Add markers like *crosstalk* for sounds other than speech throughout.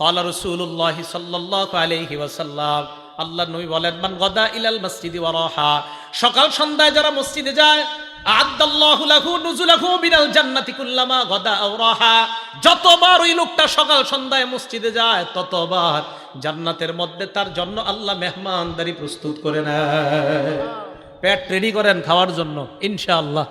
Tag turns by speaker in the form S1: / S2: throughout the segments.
S1: কালা রসুল্লাহ সাল্লাহ আলহি ওয়াসাল্লাম আল্লাহ নবী বলেন, মান গদা ইলাল মসজিদি সকাল সন্ধ্যায় যারা মসজিদে যায় যতবার ওই লোকটা সকাল সন্ধ্যায় মসজিদে যায় ততবার জান্নাতের মধ্যে তার জন্য আল্লাহ মেহমানদারি প্রস্তুত করে নেয়। পেট রেডি করেন খাওয়ার জন্য, ইনশাআল্লাহ।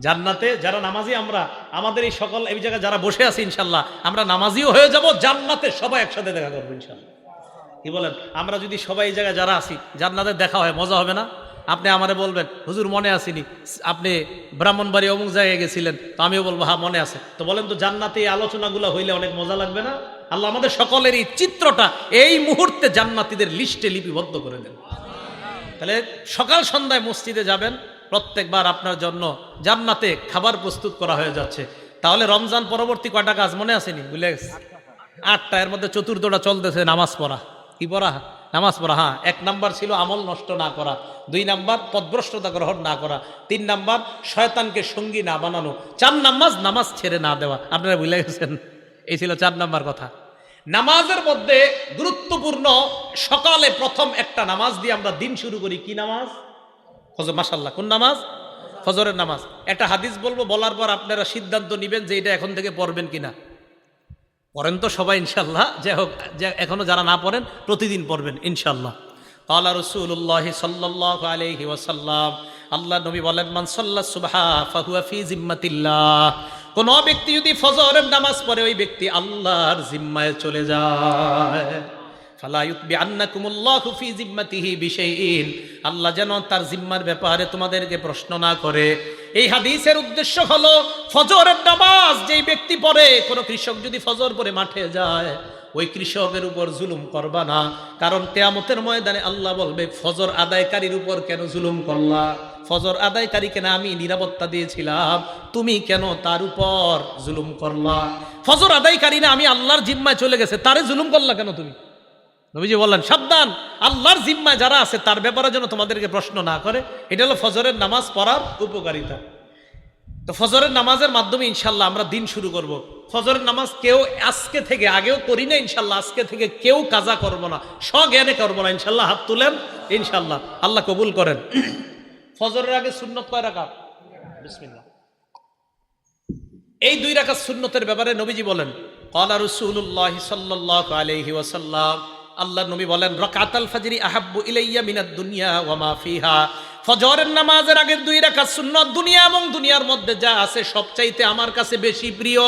S1: জান্নাতে যারা নামাজি, আমরা, আমাদের এই সকল, এই জায়গায় যারা বসে আছি, ইনশাল্লাহ, আমরা নামাজিও হয়ে যাব, জান্নাতে সবাই একসাথে দেখা করব, ইনশাল্লাহ। কি বলেন? আমরা যদি সবাই এই জায়গায় যারা আছি, জান্নাতে দেখা হয়, মজা হবে না? আপনি আমারে বলবেন, হুজুর, মনে আসেনি, আপনি ব্রাহ্মণবাড়ি অমুক জায়গায় গেছিলেন। তো আমিও বলব হ্যাঁ মনে আছে। তো বলেন তো, জান্নাতে এই আলোচনাগুলো হইলে অনেক মজা লাগবে না? আল্লাহ আমাদের সকলের এই চিত্রটা এই মুহূর্তে জান্নাতীদের লিস্টে লিপিবদ্ধ করে দেন। তাহলে সকাল সন্ধ্যায় মসজিদে যাবেন প্রত্যেকবার আপনার জন্য জান্নাতে খাবার প্রস্তুত করা হয়ে যাচ্ছে। তাহলে রমজান পরবর্তী কয়টা কাজ মনে আসেনি বুঝলে? আটটা, এর মধ্যে চতুর্থটা চলতেছে নামাজ পড়া। কি পড়া? নামাজ পড়া হ্যাঁ। এক নাম্বার ছিল আমল নষ্ট না করা। দুই নাম্বার, পদভ্রষ্টতা গ্রহণ না করা। তিন নাম্বার, শয়তানকে সঙ্গী না বানানো। চার নাম্বার নামাজ ছেড়ে না দেওয়া। আপনারা ভুলে গেছেন? এই ছিল চার নাম্বার কথা। নামাজের মধ্যে গুরুত্বপূর্ণ সকালে প্রথম একটা নামাজ দিয়ে আমরা দিন শুরু করি। কি নামাজ? ফজর মাসাল্লাহ কোন নামাজ? ফজরের নামাজ। একটা হাদিস বলব, বলার পর আপনারা সিদ্ধান্ত নেবেন যে এটা এখন থেকে পড়বেন কিনা। পড়েন তো সবাই ইনশাল্লাহ যে হোক, যে, এখনও যারা না পড়েন, প্রতিদিন পড়বেন ইনশাল্লাহ আল্লাহ রসুল্লাহ সাল্লাহ আলহি আল্লাহ নবী বলেন, মান সুবাহা ফাহুয়া ফি জিম্মাতিল্লাহ। কোন ব্যক্তি যদি ফজরের নামাজ পড়ে, ওই ব্যক্তি আল্লাহর জিম্মায় চলে যায়। আল্লাহ যেন তার জিম্মার ব্যাপারে তোমাদেরকে প্রশ্ন না করে। এই হাদিসের উদ্দেশ্য হলো ফজরের নামাজ, যেই ব্যক্তি পড়ে, কোনো কৃষক যদি ফজর পরে মাঠে যায়, ওই কৃষকের উপর জুলুম করবা না। কারণ কেয়ামতের ময়দানে আল্লাহ বলবে, ফজর আদায়কারীর উপর কেন জুলুম করলা? ফজর আদায়কারীকে না আমি নিরাপত্তা দিয়েছিলাম, তুমি কেন তার উপর জুলুম করলা? ফজর আদায়কারী না, আমি আল্লাহর জিম্মায় চলে গেছে, তারে জুলুম করলা কেন তুমি? নবীজি বললেন, সাবধান, আল্লাহর জিম্মায় যারা আছে তার ব্যাপারে যেন তোমাদেরকে প্রশ্ন না করে। এটা হলো ফজরের নামাজ পড়ার উপকারিতা। তো ফজরের নামাজের মাধ্যমে ইনশাল্লাহ আমরা দিন শুরু করব। ফজরের নামাজ কেউ আজকে থেকে আগেও করি না, ইনশাল্লাহ আজকে থেকে কেউ কাজা করব না, স্বজ্ঞানে করব না, ইনশাল্লাহ হাত তুলেন, ইনশাল্লাহ। আল্লাহ কবুল করেন। ফজরের আগে সুন্নত কয় রাখা বিসমিল্লাহ। এই দুই রাকাত সুন্নতের ব্যাপারে নবীজি বলেন কলা রসুল্লাহ সাল্লাহ আলহি ওয়াসাল্লাম আল্লাহ নবী বলেন, রকাতাল ফাজরি আহাব্বু ইলাইয়া মিনাদ দুনিয়া ওয়া মা ফিহা। ফজরের নামাজের আগের দুই রাকাত সুন্নত দুনিয়া এবং দুনিয়ার মধ্যে যা আছে সবচাইতে আমার কাছে বেশি প্রিয়।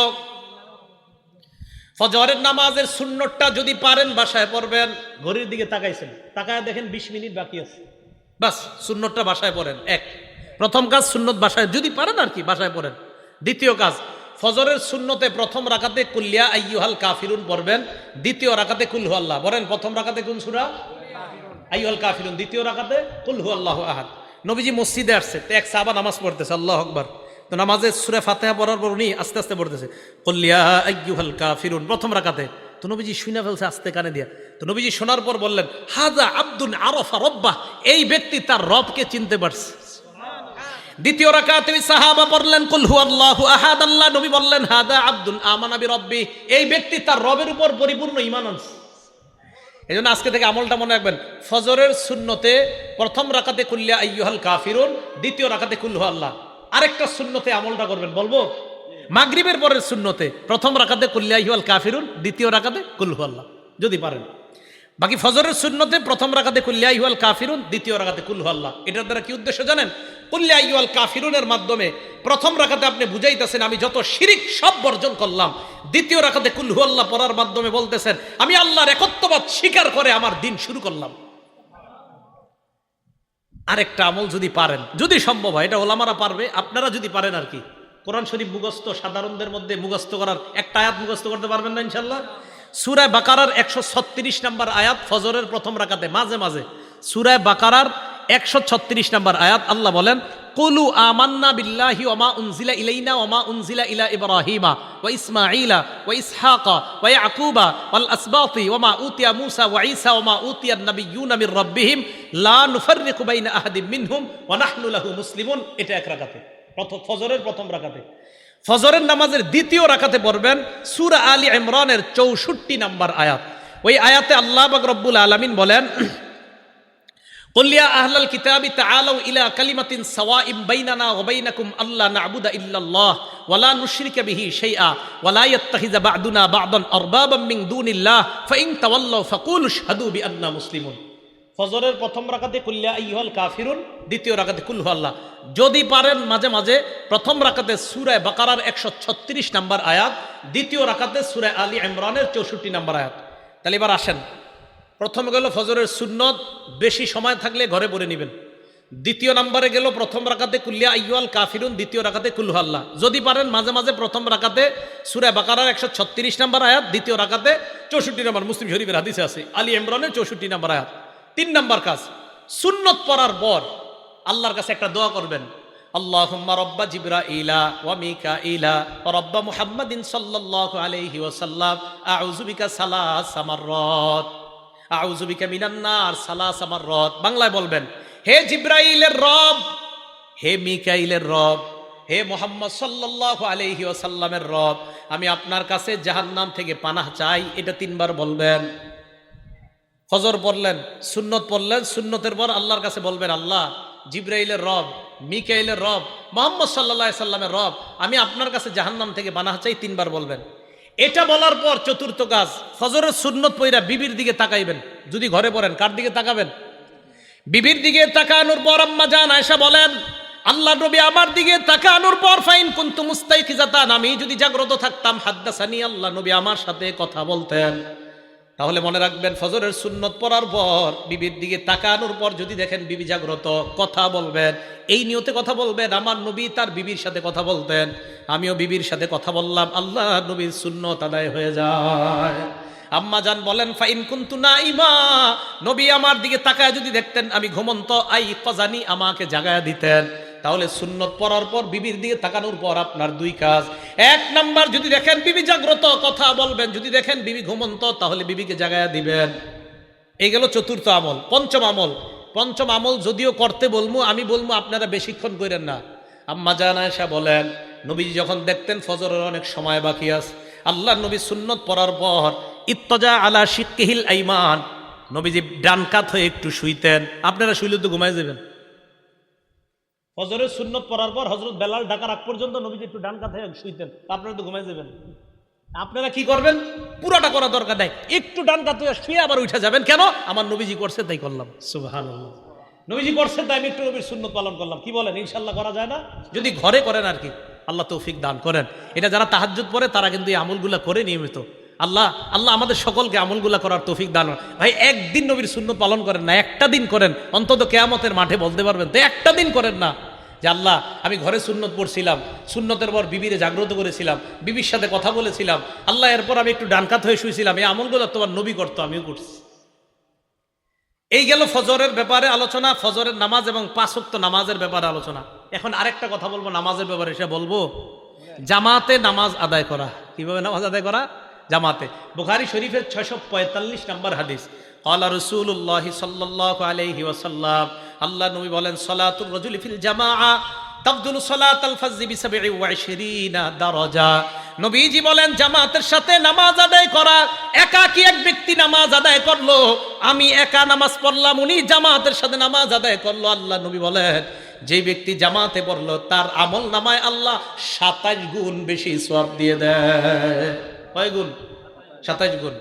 S1: ফজরের নামাজের সুন্নতটা যদি পারেন, বাসায় পড়বেন, ঘড়ির দিকে তাকাইছেন, তাকায় দেখেন বিশ মিনিট বাকি আছে। বাস, সুন্নতটা বাসায় পড়েন, এক। প্রথম কাজ সুন্নত বাসায়, যদি পারেন আর কি, বাসায় পড়েন। দ্বিতীয় কাজ ফজরের শূন্যতে প্রথম রাখাতে কুল্লিয়া আইয়ুহাল কাফিরুন পড়বেন, দ্বিতীয় রাখাতে কুলহু আল্লাহ। বলেন, প্রথম রাখাতে কোন সুরা? আইয়ুহাল কাফিরুন। দ্বিতীয় রাখাতে কুলহু আল্লাহ আহাদ। নবীজি মসজিদে আসছে, তো এক সাহাবা নামাজ পড়তেছে, আল্লাহ আকবার। তো নামাজে সুরে ফাতেহা পড়ার পর উনি আস্তে আস্তে পড়তেছে কুল্লিয়া আইয়ুহাল কাফিরুন, প্রথম রাখাতে তো নবীজি শুনে ফেলছে আস্তে কানে দিয়া। তো নবীজি শোনার পর বললেন হাজা আব্দুল আরফা রব্বা এই ব্যক্তি তার রবকে চিনতে পারছে। দ্বিতীয় রাকাতে সাহাবা পড়লেন, কুল হু আল্লাহু আহাদ, আল্লাহ নবী বললেন, হাদা আব্দুল আমানা বি রব্বি এই ব্যক্তি তার রবের উপর পরিপূর্ণ ঈমান আনছে। এই জন্য আজকে থেকে আমলটা মনে রাখবেন, ফজরের শূন্যতে প্রথম রাকাতে কুল্লিয়া আইয়ুহাল কাফিরুন, দ্বিতীয় রাকাতে কুল্লু আল্লাহ আরেকটা শূন্যতে আমলটা করবেন, বলব? মাগরিবের পরের শূন্যতে প্রথম রাকাতে কুল্লিয়া আইয়ুহাল কাফিরুন, দ্বিতীয় রাকাতে কুল্লু আল্লাহ যদি পারেন। বাকি ফজরের শূন্যতে প্রথম রাখাতে কুল্লিয়া ইহুয়াল কাফিরুন, দ্বিতীয় রাখাতে কুল্লু আল্লাহ এটার দ্বারা কি উদ্দেশ্য জানেন? কাফিরুনের মাধ্যমে প্রথম রাখাতে আপনি বুঝাইতেছেন, আমি যত শিরিক সব বর্জন করলাম। দ্বিতীয় রাখাতে কুল্লু আল্লাহ পড়ার মাধ্যমে বলতেছেন, আমি আল্লাহর একত্ববাদ স্বীকার করে আমার দিন শুরু করলাম। আরেকটা আমল যদি পারেন, যদি সম্ভব হয়, এটা ওলামারা পারবে, আপনারা যদি পারেন আর কি। কোরআন শরীফ মুখস্থ সাধারণদের মধ্যে মুখস্থ করার একটা আয়াত মুখস্থ করতে পারবেন না ইনশাল্লাহ সুরায় বাকারার একশো ছত্রিশ নম্বর আয়াত ফজরের প্রথম রাকাতে মাঝে মাঝে। সুরায় বাকারার একশো ছত্রিশ নম্বর আয়াত, আল্লাহ বলেন, কুলু আমান্না বিল্লাহি ওমা উনজিলা ইলাইনা ওমা উনজিলা ইলা ইব্রাহিমা ওয়া ইসমাঈলা ওয়া ইসহাকা ওয়া ইয়াকুবা ওয়াল আসবাতি ওমা উতিয়া মুসা ওয়া ঈসা ওমা উতিয়া নাবিয়্যুনা মির রাব্বিহিম লা নুফাররিকু বাইনা আহাদিম মিনহুম ওয়া নাহনু লাহু মুসলিমুন। এটা এক রাকাতে, প্রথম ফজরের প্রথম রাকাতে। ফজরের নামাজের দ্বিতীয় রাখাতে পড়বেন সুরা আলী ইমরানের চৌষট্টি নাম্বার আয়াত। ওই আয়াতে আল্লাহ বাক রব্বুল আলমিন বলেন কল্লিয়া আহলাল কিতাবি তাআলাউ ইলা কালিমাতিন সাওয়াইম বাইনানা ওয়া বাইনাকুম আল্লা না'বুদা ইল্লাল্লাহ ওয়া লা নুশরিকা বিহি শাইআ ওয়া লা ইত্তাখিযা বা'দুনা বা'দান আরবাবাম মিন দুনিল্লাহ ফা ইন তাওয়াল্লাউ ফাকুলু বি মুসলিমুন ফজরের প্রথম রাকাতে কুল্লা ইহল কাফিরুন, দ্বিতীয় রাকাতে কুল্লু আল্লাহ যদি পারেন মাঝে মাঝে প্রথম রাকাতে সুরায় বাকারার একশো ছত্রিশ নাম্বার আয়াত, দ্বিতীয় রাকাতে সুরায় আলী ইমরানের চৌষট্টি নাম্বার আয়াত। তাহলে এবার আসেন। প্রথম গেল ফজরের সুন্নত, বেশি সময় থাকলে ঘরে পড়ে নেবেন। দ্বিতীয় নম্বরে গেল প্রথম রাকাতে কুল্লিয়া আইয়াল কাফিরুন, দ্বিতীয় রাকাতে কুল্লু আল্লাহ। যদি পারেন মাঝে মাঝে প্রথম রাকাতে সুরে বাকারার একশো ছত্রিশ নম্বর আয়াত, দ্বিতীয় রাকাতে চৌষট্টি নম্বর মুসলিম শরীফের হাদিসে আছে, আলী ইমরানের চৌষট্টি নম্বর আয়াত। তিন নম্বর কাজ, সুন্নত পড়ার পর আল্লাহর কাছে একটা দোয়া করবেন। আল্লাহুম্মা রব্বা জিবরাইলা ওয়া মিকাইলা ওয়া রব্বা মুহাম্মাদিন সাল্লাল্লাহু আলাইহি ওয়াসাল্লাম, আউযু বিকা সালাস মাররাত আউযু বিকা মিনান নার, সালাস মাররাত বাংলায় বলবেন, হে জিব্রাইলের রব, হে মিকাইলের রব, হে মোহাম্মদ সাল্লাল্লাহু আলাইহি ওয়াসাল্লামের রব, আমি আপনার কাছে জাহান্নাম থেকে পানাহ চাই। এটা তিনবার বলবেন। ফজর পড়লেন, সুন্নত পড়লেন, সুন্নতের পর আল্লাহর কাছে বলবেন, আল্লাহ, জিব্রাইলের রব, মিকাইলের রব, মোহাম্মদ সাল্লাহ সাল্লামের রব, আমি আপনার কাছে জাহান্নাম থেকে বানা চাই। তিনবার বলবেন। এটা বলার পর চতুর্থ কাজ ফজরের সুন্নত পইরা বিবির দিকে তাকাইবেন। যদি ঘরে পড়েন, কার দিকে তাকাবেন? বিবির দিকে তাকানোর পর আম্মা জান আয়সা বলেন, আল্লাহ নবী আমার দিকে তাকানোর পর ফাইন কুন্তু মুস্তাইকিজাতান, আমি যদি জাগ্রত থাকতাম, হাদ্দাসানি আল্লাহ নবী আমার সাথে কথা বলতেন। তাহলে মনে রাখবেন, ফজরের সুন্নত পড়ার পর, বিবির দিকে তাকানোর পর যদি দেখেন বিবি জাগ্রত, কথা বলবেন। এই নিয়তে কথা বলবেন, আমার নবী তার বিবির সাথে কথা বলতেন। আমিও বিবির সাথে কথা বললাম, আল্লাহ নবীর সুন্নত আদায় হয়ে যায়। আম্মা জান বলেন, ফাইন কুন্তু না ইমা নবী আমার দিকে তাকায় যদি দেখতেন, আমি ঘুমন্ত, আই কজানি আমাকে জাগায় দিতেন। তাহলে সুন্নত পড়ার পর বিবির দিকে তাকানোর পর আপনার দুই কাজ। এক নাম্বার, যদি দেখেন বিবি জাগ্রত, কথা বলবেন। যদি দেখেন বিবি ঘুমন্ত, তাহলে বিবিকে জাগায়া দিবেন। এই গেল চতুর্থ আমল, পঞ্চম আমল। পঞ্চম আমল যদিও করতে বলব আমি বলব আপনারা বেশিক্ষণ করেন না। আম্মা জান আয়েশা বলেন, নবীজি যখন দেখতেন ফজরের অনেক সময় বাকি আছে, আল্লাহ নবী সুন্নত পড়ার পর, ইত্তজা আলা শিক্ষিহিল আইমান, নবীজি ডান কাত হয়ে একটু শুইতেন। আপনারা শুইলে তো ঘুমাই যাবেন। ফজরের সুন্নত পড়ার পর হজরত বেলাল ডাকার আগ পর্যন্ত নবীজি একটু ডান কাত হয়ে শুইতেন আপনারা তো ঘুমাই যাবেন। আপনারা কি করবেন? পুরাটা করা দরকার নাই। একটু ডান হয়ে শুয়ে আবার উঠে যাবেন। কেন? আমার নবীজি করছে তাই করলাম। সুবাহান নবীজি করছেন তাই আমি একটু নবীর সুন্নত পালন করলাম। কি বলেন? ইনশাল্লাহ করা যায় না? যদি ঘরে করেন আর কি, আল্লাহ তৌফিক দান করেন। এটা যারা তাহাজ্জুদ পড়ে, তারা কিন্তু এই আমলগুলা করে নিয়মিত। আল্লাহ আল্লাহ আমাদের সকলকে আমলগুলা করার তৌফিক দান। ভাই, একদিন নবীর শূন্য পালন করেন না, একটা দিন করেন। অন্তত কেয়ামতের মাঠে বলতে পারবেন তো, একটা দিন করেন না। যে আল্লাহ, আমি ঘরে সুন্নত পড়ছিলাম, সুন্নতের পর বিবিরে জাগ্রত করেছিলাম, বিবির সাথে কথা বলেছিলাম, আল্লাহ, এরপর আমি একটু ডানকাত হয়ে শুয়েছিলাম এই আমলগুলো তোমার নবী করত, আমিও করছি। এই গেল ফজরের ব্যাপারে আলোচনা, ফজরের নামাজ এবং পাঁচক্ত নামাজের ব্যাপারে আলোচনা। এখন আরেকটা কথা বলব, নামাজের ব্যাপারে সে বলব, জামাতে নামাজ আদায় করা। কীভাবে নামাজ আদায় করা? জামাতে। বুখারি শরীফের ছয়শো পঁয়তাল্লিশ নম্বর হাদিস। আল্লাহ রসুল্লাহ সাল্লাহ আলহি ওসাল্লাম আল্লাহ নবী বলেন, সলাতুর রজুল ফিল জামাআ তাবদুল সলাত আল ফাজরি বি 27 দারাজা। নবীজি বলেন, জামাতের সাথে নামাজ আদায় করা, একাকী এক ব্যক্তি নামাজ আদায় করল, আমি একা নামাজ পড়লাম, উনি জামাতের সাথে নামাজ আদায় করল। আল্লাহ নবী বলেন, যে ব্যক্তি জামাতে পড়ল, তার আমল নামায় আল্লাহ সাতাশ গুণ বেশি সওয়াব দিয়ে দেয়। কয় গুণ? সাতাশ গুণ।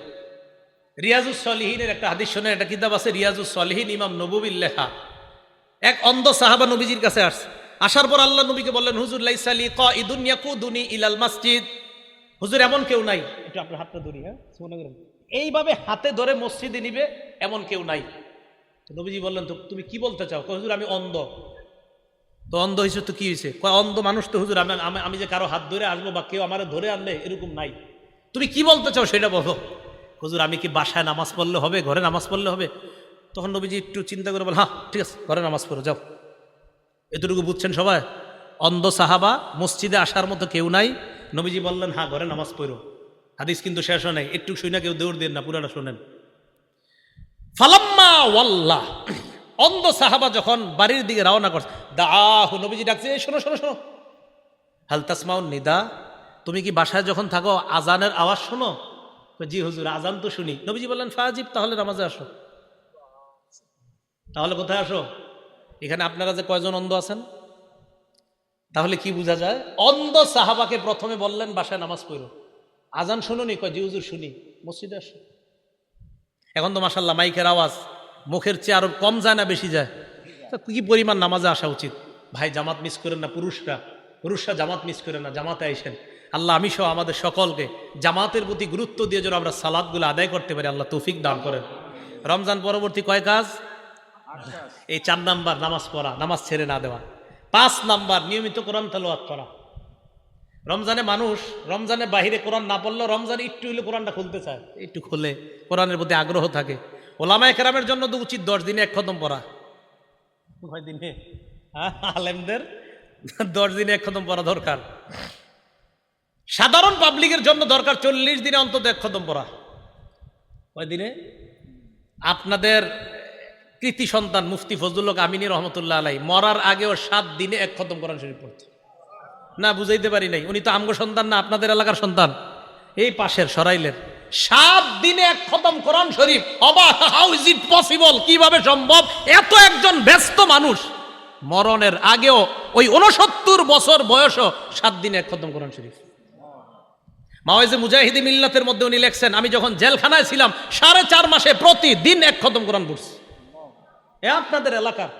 S1: রিয়াজুস সলিহিনের একটা হাদিস শোনেন, একটা কিতাব আছে, রিয়াজুস সলিহিন ইমাম নবুবিল লেখা। এক অন্ধ সাহাবা নবীজির কাছে আসছে। আসার পর আল্লাহ নবীকে বললেন, হুজুর লাইসালি ক ইদুন ইয়াকুদুনি ইলাল মসজিদ। হুজুর, এমন কেউ নাই। একটু আপনার হাতটা ধরি হ্যাঁ? এইভাবে হাতে ধরে মসজিদে নিবে, এমন কেউ নাই। নবীজি বললেন, তো তুমি কি বলতে চাও? হুজুর, আমি অন্ধ। তো অন্ধ হয়েছে তো কি হয়েছে অন্ধ মানুষ তো, হুজুর, আমি- আমি যে কারও হাত ধরে আসব বা কেউ আমার ধরে আনলে এরকম নাই। তুমি কি বলতে চাও সেটা বলো? হুজুর, আমি কি বাসায় নামাজ পড়লে হবে, ঘরে নামাজ পড়লে হবে? তখন নবীজি একটু চিন্তা করে বল হ্যাঁ ঠিক আছে, ঘরে নামাজ পড়ো, যাও। এতটুকু বুঝছেন সবাই? অন্ধ সাহাবা মসজিদে আসার মতো কেউ নাই। নবীজি বললেন হ্যাঁ ঘরে নামাজ পড়ো। হাদিস কিন্তু শেষ হয় নাই। একটু শুই না, কেউ দৌড় দেন না, পুরাটা শোনেন। ফালাম্মা ওয়াল্লাহ, অন্ধ সাহাবা যখন বাড়ির দিকে রওনা করছে, দাহু, নবীজি ডাকছে, "এই, শোনো শোনো শোনো। হালতাসমাউন নিদা, তুমি কি বাসায় যখন থাকো, আজানের আওয়াজ শোনো? জি, হুজুর, আজান তো শুনি। নবীজি বললেন, ফাজিব, তাহলে নামাজে আসো। তাহলে কোথায় আসো? এখানে আপনারা যে কয়জন অন্ধ আছেন? তাহলে কি বোঝা যায়? অন্ধ সাহাবাকে প্রথমে বললেন, বাসায় নামাজ পড়ো। আজান শুনুনি? কয়, জি শুনি। মসজিদে আসো। এখন তো মাসাল্লাহ মাইকের আওয়াজ, মুখের চেয়ে আরও কম যায় না, বেশি যায়? তা কি পরিমাণ নামাজে আসা উচিত? ভাই, জামাত মিস করেন না পুরুষরা? পুরুষরা জামাত মিস করেন না, জামাতে আইসেন। আল্লাহ, আমি সহ আমাদের সকলকে জামাতের প্রতি গুরুত্ব দিয়ে যেন আমরা সালাদগুলো আদায় করতে পারি, আল্লাহ তৌফিক দান করেন। রমজান পরবর্তী কয় কাজ? এই চার নাম্বার নামাজ পড়া নামাজ ছেড়ে না দেওয়া। পাঁচ নাম্বার নিয়মিত কোরআন তালোয়াত করা। রমজানে মানুষ রমজানে বাহিরে কোরআন না পড়লেও রমজানে একটু হলে কোরআনটা খুলতে চায়। একটু খুলে কোরআনের প্রতি আগ্রহ থাকে। ওলামায় কেরামের জন্য তো উচিত দশ দিনে এক খতম পড়া। কয় দিনে? হ্যাঁ, আলেমদের দশ দিনে এক খতম পড়া দরকার। সাধারণ পাবলিকের জন্য দরকার চল্লিশ দিনে অন্তত এক খতম পড়া। কয় দিনে? আপনাদের কৃতি সন্তান মুফতি ফজলুল হক আমিনী রহমতুল্লাহ আলাই, মরার আগেও সাত দিনে এক খতম কোরআন শরীফ পড়ছে না, বুঝাইতে পারি নাই। উনি তো আমগো সন্তান না, আপনাদের এলাকার সন্তান। এই পাশের সরাইলের সাত দিনে এক খতম কোরআন শরীফ, অবাক হাউ ইজ ইট পসিবল কীভাবে সম্ভব? এত একজন ব্যস্ত মানুষ, মরণের আগেও ওই উনসত্তর বছর বয়সও সাত দিনে এক খতম কোরআন শরীফ। মাওয়াইজে মুজাহিদি মিল্লাতের মধ্যে উনি লেখছেন, আমি যখন জেলখানায় ছিলাম, সাড়ে চার মাসে প্রতিদিন এক খতম কোরআন পড়ছি। এ আপনাদের এলাকার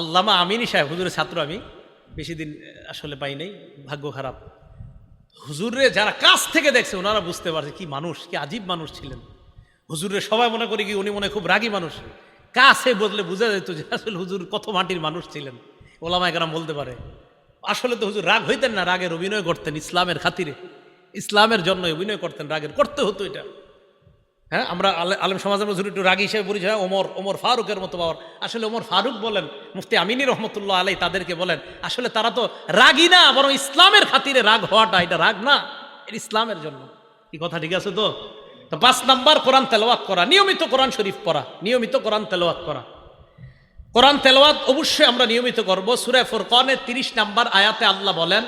S1: আল্লামা আমিনী সাহেব, হুজুরের ছাত্র আমি, বেশি দিন আসলে পাই নাই, ভাগ্য খারাপ। হুজুরে যারা কাছ থেকে দেখছে, ওনারা বুঝতে পারছে কি মানুষ, কি আজীব মানুষ ছিলেন। হুজুরের সবাই মনে করি কি উনি মনে খুব রাগী মানুষ। কাছে বদলে বোঝা যেত যে আসলে হুজুর কত মাটির মানুষ ছিলেন। ওলামায় কেরাম বলতে পারে, আসলে তো হুজুর রাগ হইতেন না, রাগের অভিনয় করতেন ইসলামের খাতিরে। ইসলামের জন্য অভিনয় করতেন, রাগের, করতে হতো এটা। হ্যাঁ আমরা আলে- আলেম সমাজের মধ্যে একটু রাগী হিসেবে পরিচয় হয়, ওমর ওমর ফারুকের মতো বাবার আসলে ওমর ফারুক বলেন, মুফতি আমিনী রহমতুল্লাহ আলাই তাদেরকে বলেন, আসলে তারা তো রাগী না, বরং ইসলামের খাতিরে রাগ হওয়াটা, এটা রাগ না ইসলামের জন্য। কি কথা ঠিক আছে তো? তো পাঁচ নাম্বার, কোরআন তেলাওয়াত করা, নিয়মিত কোরআন শরীফ পড়া, নিয়মিত কোরআন তেলাওয়াত করা। কোরআন তেলাওয়াত অবশ্যই আমরা নিয়মিত করব। সুরে ফুরকানের তিরিশ নাম্বার আয়াতে আল্লাহ বলেন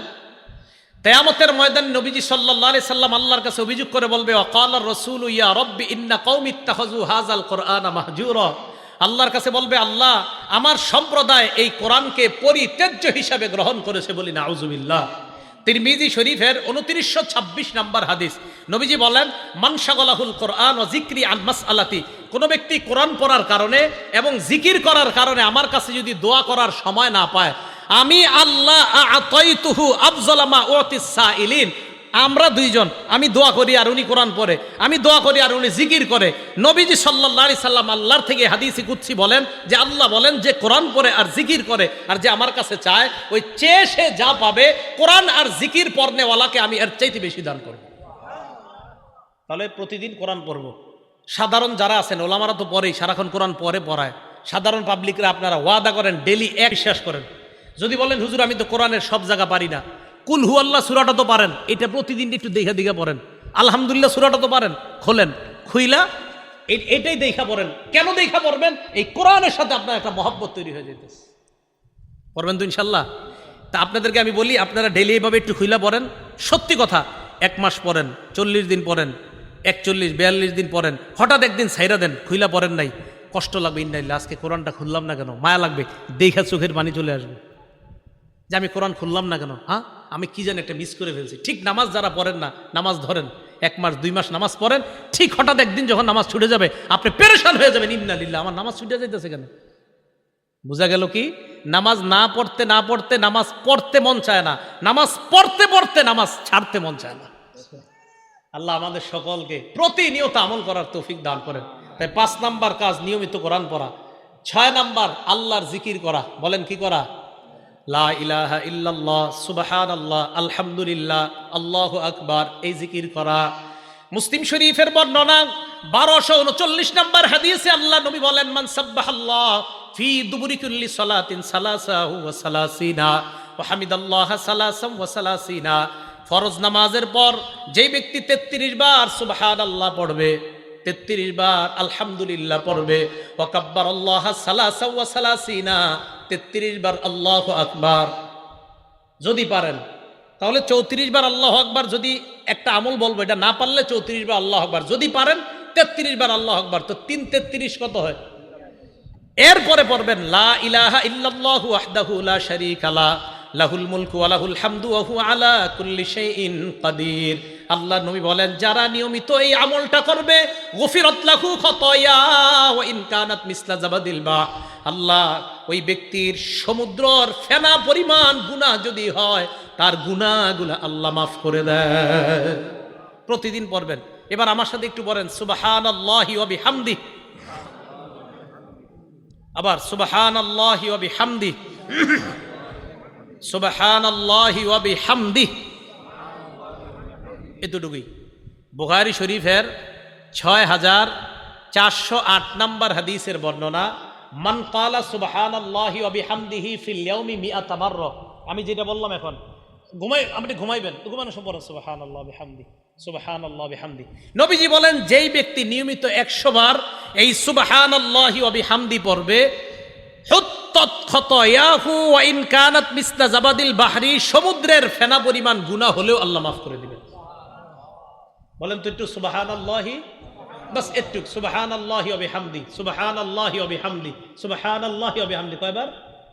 S1: তেয়ামতের ময়দান নবীজি সাল্লাহ সাল্লাম আল্লাহর কাছে অভিযোগ করে বলবে, অকাল রসুল ইয়া রব্বি ইন্না কৌমিত্তাহজু হাজাল কোরআন মাহজুর। আল্লাহর কাছে বলবে, আল্লাহ আমার সম্প্রদায় এই কোরআনকে পরিত্যাজ্য হিসাবে গ্রহণ করেছে বলি না আউজুবিল্লাহ তিরমিজি শরীফের উনত্রিশশো ছাব্বিশ নাম্বার হাদিস। নবীজি বলেন মানসাগলাহুল কোরআন ও জিক্রি আন মাস আলাতি কোনো ব্যক্তি কোরআন পড়ার কারণে এবং জিকির করার কারণে আমার কাছে যদি দোয়া করার সময় না পায় আমি আল্লাহ আমরা দুইজন, আমি দোয়া করি আর উনি কোরআন পড়ে, আমি দোয়া করি আর উনি জিকির করে। নবীজি সাল্লাহ সাল্লাম আল্লাহর থেকে হাদিসি কুচ্ছি বলেন যে, আল্লাহ বলেন যে, কোরআন পড়ে আর জিকির করে আর যে আমার কাছে চায়, ওই চেয়ে সে যা পাবে, কোরআন আর জিকির পড়নেওয়ালাকে আমি এর চাইতে বেশি দান করব। তাহলে প্রতিদিন কোরআন পড়ব। সাধারণ যারা আছেন, ওলামারা তো পড়েই, সারাক্ষণ কোরআন পরে পড়ায়। সাধারণ পাবলিকরা আপনারা ওয়াদা করেন ডেলি এক বিশ্বাস করেন। যদি বলেন, হুজুর, আমি তো কোরআনের সব জায়গা পারি না। কুল হু আল্লাহ সুরাটা তো পারেন। এটা প্রতিদিন একটু দেখা দেখা পড়েন। আলহামদুলিল্লাহ, সুরাটা তো পারেন। খোলেন। খুইলা এটাই দেখা পড়েন। কেন দেখা পড়বেন? এই কোরআনের সাথে আপনার একটা মহব্বত তৈরি হয়ে যেতেছে পড়বেন তো ইনশাল্লাহ তা আপনাদেরকে আমি বলি, আপনারা ডেলি এইভাবে একটু খুইলা পড়েন। সত্যি কথা, এক মাস পড়েন, চল্লিশ দিন পড়েন, একচল্লিশ, বিয়াল্লিশ দিন পড়েন, হঠাৎ একদিন সাইরা দেন, খুইলা পড়েন নাই। কষ্ট লাগবে ইন্দাইল্লা আজকে কোরআনটা খুললাম না কেন? মায়া লাগবে দেখা চোখের পানি চলে আসবে। যে আমি কোরআন খুললাম না কেন? হ্যাঁ? আমি কি জানি একটা মিস করে ফেলছি। ঠিক নামাজ যারা পড়েন না, নামাজ ধরেন। এক মাস, দুই মাস নামাজ পড়েন, ঠিক হঠাৎ একদিন যখন নামাজ ছুটে যাবে, আপনি পেরেশান হয়ে যাবেন, ইন্না লিল্লাহ আমার নামাজ ছুটে যাইতেছে কেন? বোঝা গেল কি? নামাজ না পড়তে না পড়তে, নামাজ পড়তে মন চায় না। নামাজ পড়তে পড়তে, নামাজ ছাড়তে মন চায় না। আল্লাহ আমাদের সকলকে প্রতিনিয়ত আমল করার তৌফিক দান করেন। তাই পাঁচ নাম্বার কাজ নিয়মিত কোরআন পড়া। ছয় নাম্বার, আল্লাহর জিকির করা। বলেন কি করা? লা ইলাহা ইল্লাল্লাহ সুবাহান আল্লাহ আলহামদুলিল্লাহ, আল্লাহ আকবার, এই জিকির করা। মুসলিম শরীফের বর্ণনা, বারোশো উনচল্লিশ নম্বর হাদিসে আল্লাহ নবী বলেন, মান সাব্বাহ আল্লাহ ফি দুবুরি কুল্লি সালাতিন সালাসাহু ওয়া সালাসিনা ওয়া হামিদাল্লাহ সালাসাম ওয়া সালাসিনা। ফরজ নামাজের পর যেই ব্যক্তি তেত্রিশ বার সুবহান আল্লাহ পড়বে, তেত্রিশ বার আলহামদুলিল্লাহ পড়বে ওয়াকাব্বার আল্লাহ সালাসা ওয়া সালাসিনা। তেত্রিশ বার আল্লাহ আকবার। যদি পারেন, তাহলে চৌত্রিশ বার আল্লাহ আকবার যদি একটা আমল বলব, এটা না পারলে চৌত্রিশ বার আল্লাহ আকবার। যদি পারেন, তেত্রিশ বার আল্লাহ আকবার। তো তিন তেত্রিশ কত হয়? এরপরে পড়বেন, লা ইলাহা ইল্লাল্লাহু ওয়াহদাহু লা শারীকা লাহুল মুলকু ওয়া লাহুল হামদু ওয়া হুয়া আলা কুল্লি শাইইন কাদির। আল্লাহ নবী বলেন, যারা নিয়মিত এই আমলটা করবে, গফিরাত লাহু খাতায়া ওয়া ইন কানাত মিসলা জাবাদিল বা আল্লাহ ওই ব্যক্তির সমুদ্রর ফেনা পরিমাণ গুনাহ যদি হয়, তার গুনাহগুলো আল্লাহ মাফ করে দেয় প্রতিদিন পড়বেন। এবার আমার সাথে একটু বলেন, সুবহানাল্লাহি ওয়া বিহামদিহি আবার সুবহান আল্লাহি ওয়া বিহামদি *clears throat* সুবহান আল্লাহি ওয়া বিহামদি এতটুকুই। বুখারী শরীফের ছয় হাজার চারশো আট নম্বর হাদিসের বর্ণনা, মান কালা সুবহান আল্লাহি ওয়া বিহামদিহি ফিল ইয়াউমি মিআতা মাররা। আমি যেটা বললাম এখন, ঘুমাই, আপনি ঘুমাইবেন ঘুমানো সম্পর্ক সুবহান আল্লাহ বিহামদি সুবহান আল্লাহ বিহামদি। নবীজি বলেন, যেই ব্যক্তি নিয়মিত একশো বার এই সুবহান আল্লাহি ওয়া বিহামদি পড়বে বাহরি সমুদ্রের ফেনা পরিমাণ গুনাহ হলেও আল্লাহ মাফ করে দিবেন। বলেন তো একটু সুবাহান আল্লাহি বাস একটু সুবাহান আল্লাহি অবি হামদি সুবাহান আল্লাহি অবি হামদি সুবাহান আল্লাহি অবি হামদি কয়বার?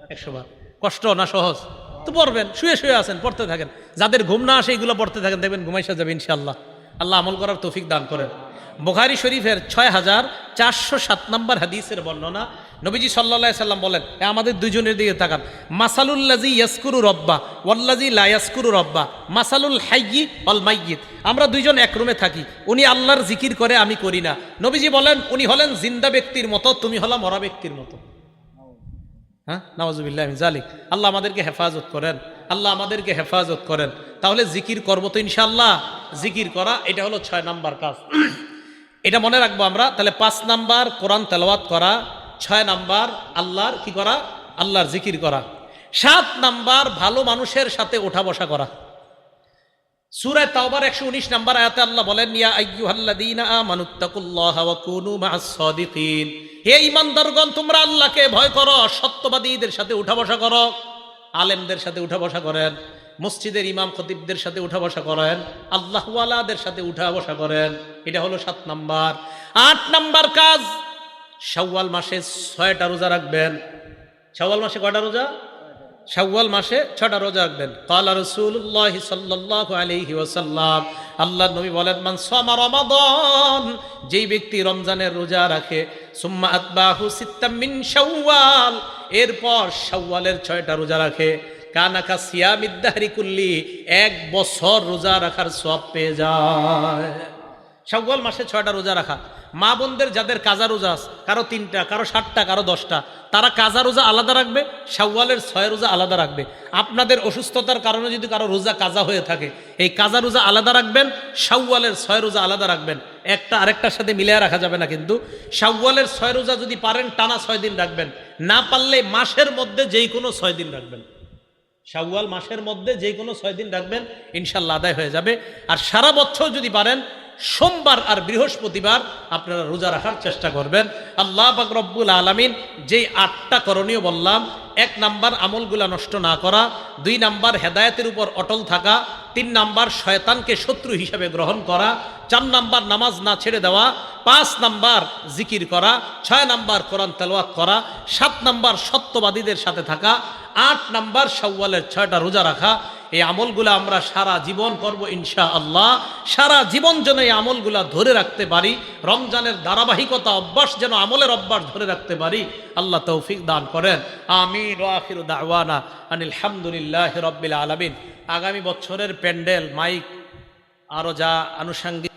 S1: একশো বার। কষ্ট না সহজ? তো পড়বেন, শুয়ে শুয়ে আছেন, পড়তে থাকেন। যাদের ঘুম না আসে এগুলো পড়তে থাকেন, দেখবেন ঘুমাইসা যাবে ইনশাআল্লাহ। আল্লাহ আমল করার তৌফিক দান করেন। বুখারি শরীফের ছয় হাজার চারশো সাত নম্বর হাদিসের বর্ণনা নবীজি সাল্লা সাল্লাম বলেন আমাদের দুজনের দিকে তাকান। মাসালুল্লাজি ইয়াসকুরু রব্বা ওয়াল্লাজি লা ইয়াসকুরু রব্বা, মাসালুল হাইয়ি অল মাইয়িত আমরা দুইজন এক রুমে থাকি, উনি আল্লাহর জিকির করে, আমি করি না। নবীজি বলেন, উনি হলেন জিন্দা ব্যক্তির মতো, তুমি হলো মরা ব্যক্তির মতো। হ্যাঁ নওয়াজুবিল্লাহ জালিক আল্লাহ আমাদেরকে হেফাজত করেন, আল্লাহ আমাদেরকে হেফাজত করেন। তাহলে জিকির করব তো ইনশাল্লাহ জিকির করা, এটা হলো ছয় নাম্বার কাজ। *clears throat* এটা মনে রাখব আমরা, তাহলে পাঁচ নাম্বার কোরআন তেলাওয়াত করা ছয় নাম্বার আল্লাহর কি করা? আল্লাহর জিকির করা। সাত নাম্বার ভালো মানুষের সাথে ওঠা বসা করা। সুরায় তাওবার একশো উনিশ নাম্বার আয়াতে আল্লাহ বলেন, ইয়া আইয়ুহাল্লাযীনা আমানুত্তাকুল্লাহ ওয়া কুনু মা'আস সাদিকিন। হে ঈমানদারগণ, তোমরা আল্লাহকে ভয় করো, সত্যবাদীদের সাথে উঠা বসা করো। আলেমদের সাথে উঠা বসা করেন। মসজিদের ইমাম খতিবদের সাথে উঠা বসা করেন। আল্লাহওয়ালাদের সাথে উঠা বসা করেন। এটা হলো সাত নাম্বার। আট নাম্বার কাজ শাওয়াল মাসে ছয়টা রোজা রাখবেন। শাওয়াল মাসে কয়টা রোজা? শাওয়াল মাসে ছটা রোজা রাখবেন। কালা রসুল্লাহ সাল্লাল্লাহু আলাইহি ওয়াসাল্লাম আল্লাহ নবী বলেন, মান সামা রমাদান যেই ব্যক্তি রমজানের রোজা রাখে, সুম্মা আতবাহু সিত্তাম মিন শাওয়াল এরপর শাওয়ালের ছয়টা রোজা রাখে। কানাকা সিয়ামিদ্দাহরি কুল্লি, এক বছর রোজা রাখার সব পেয়ে যায়। শাওয়াল মাসে ছয়টা রোজা রাখা। মা বোনদের যাদের কাজা রোজা আছে, কারও তিনটা, কারও সাতটা, কারও দশটা, তারা কাজা রোজা আলাদা রাখবে, শাওয়ালের ছয় রোজা আলাদা রাখবে। আপনাদের অসুস্থতার কারণে যদি কারও রোজা কাজা হয়ে থাকে, এই কাজা রোজা আলাদা রাখবেন, শাওয়ালের ছয় রোজা আলাদা রাখবেন। একটা আরেকটার সাথে মিলিয়ে রাখা যাবে না কিন্তু। শাওয়ালের ছয় রোজা যদি পারেন, টানা ছয় দিন রাখবেন। না পারলে মাসের মধ্যে যেই কোনো ছয় দিন রাখবেন। শাওয়াল মাসের মধ্যে যে কোনো ছয় দিন রাখবেন, ইনশাল্লাহ আদায় হয়ে যাবে। আর সারা বছর যদি পারেন সোমবার আর বৃহস্পতিবার আপনারা রোজা রাখার চেষ্টা করবেন। আল্লাহ বাকরব্বুল আলমিন যেই আটটা করণীয় বললাম, এক নাম্বার আমলগুলা নষ্ট না করা, দুই নাম্বার হেদায়তের উপর অটল থাকা, তিন নাম্বার শয়তানকে শত্রু হিসেবে গ্রহণ করা, চার নাম্বার নামাজ না ছেড়ে দেওয়া পাঁচ নাম্বার জিকির করা, ছয় নাম্বার কোরআন তেলাওয়াত করা, সাত নাম্বার সত্যবাদীদের সাথে থাকা, আট নাম্বার শাওয়ালের ছয়টা রোজা রাখা। এই আমলগুলো আমরা সারা জীবন করব ইনশা আল্লাহ সারা জীবন যেন এই আমলগুলা ধরে রাখতে পারি, রমজানের ধারাবাহিকতা অভ্যাস যেন আমলের অভ্যাস ধরে রাখতে পারি, আল্লাহ তৌফিক দান করেন। আমিন ওয়াখির দাওয়ানা আনিল হামদুলিল্লাহ রব্বিল আলমিন। আগামী বছরের প্যান্ডেল, মাইক আরও যা আনুষঙ্গিক